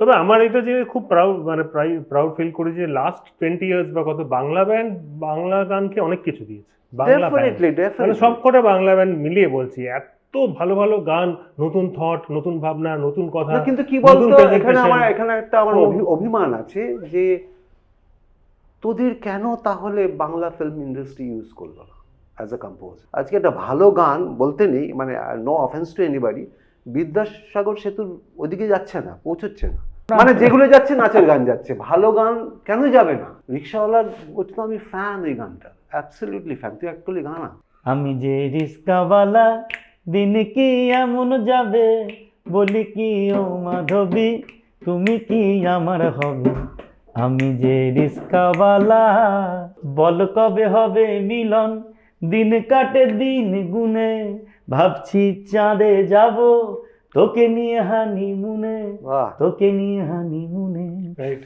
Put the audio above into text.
তবে আমার এটা যে খুব প্রাউড মানে প্রাউড ফিল করি যে লাস্ট টোয়েন্টি ইয়ার্স বা কত বাংলা ব্যান্ড বাংলা গানকে অনেক কিছু দিয়েছে। বাংলা মানে সব কটা বাংলা ব্যান্ড মিলিয়ে বলছি এত ভালো ভালো গান নতুন থট নতুন ভাবনা নতুন কথা কিন্তু কি বলতো এখানে আমার এখানে একটা আমার অভিমান আছে যে তোদের কেন তাহলে বাংলা ফিল্ম ইন্ডাস্ট্রি ইউজ করল না অ্যাজ এ কম্পোজ আজকে একটা ভালো গান বলতে নেই মানে no offence to anybody Vidyasagar সেতুর ওদিকে যাচ্ছে না পৌঁছচ্ছে না। মানে যেগুলো যাচ্ছে নাচের গান যাচ্ছে। ভালো গান কেন যাবে না? রিক্সাওয়ালার ওটা তো আমি ফ্যান ওই গানটা। অ্যাবসলিউটলি ফ্যান তুই অ্যাকচুয়ালি গানা আমি যে রিস্কাওয়ালা দিন কি এমন যাবে? বলি কি ও মাধবী তুমি কি আমার হবে? আমি যে রিস্কাওয়ালা বল কবে হবে মিলন? দিন কাটে দিন গুনে ভাবছি চাঁদে যাব। তোকে নিয়ে হানি মুনে বাহ তোকে নিয়ে হানি মুনে রাইট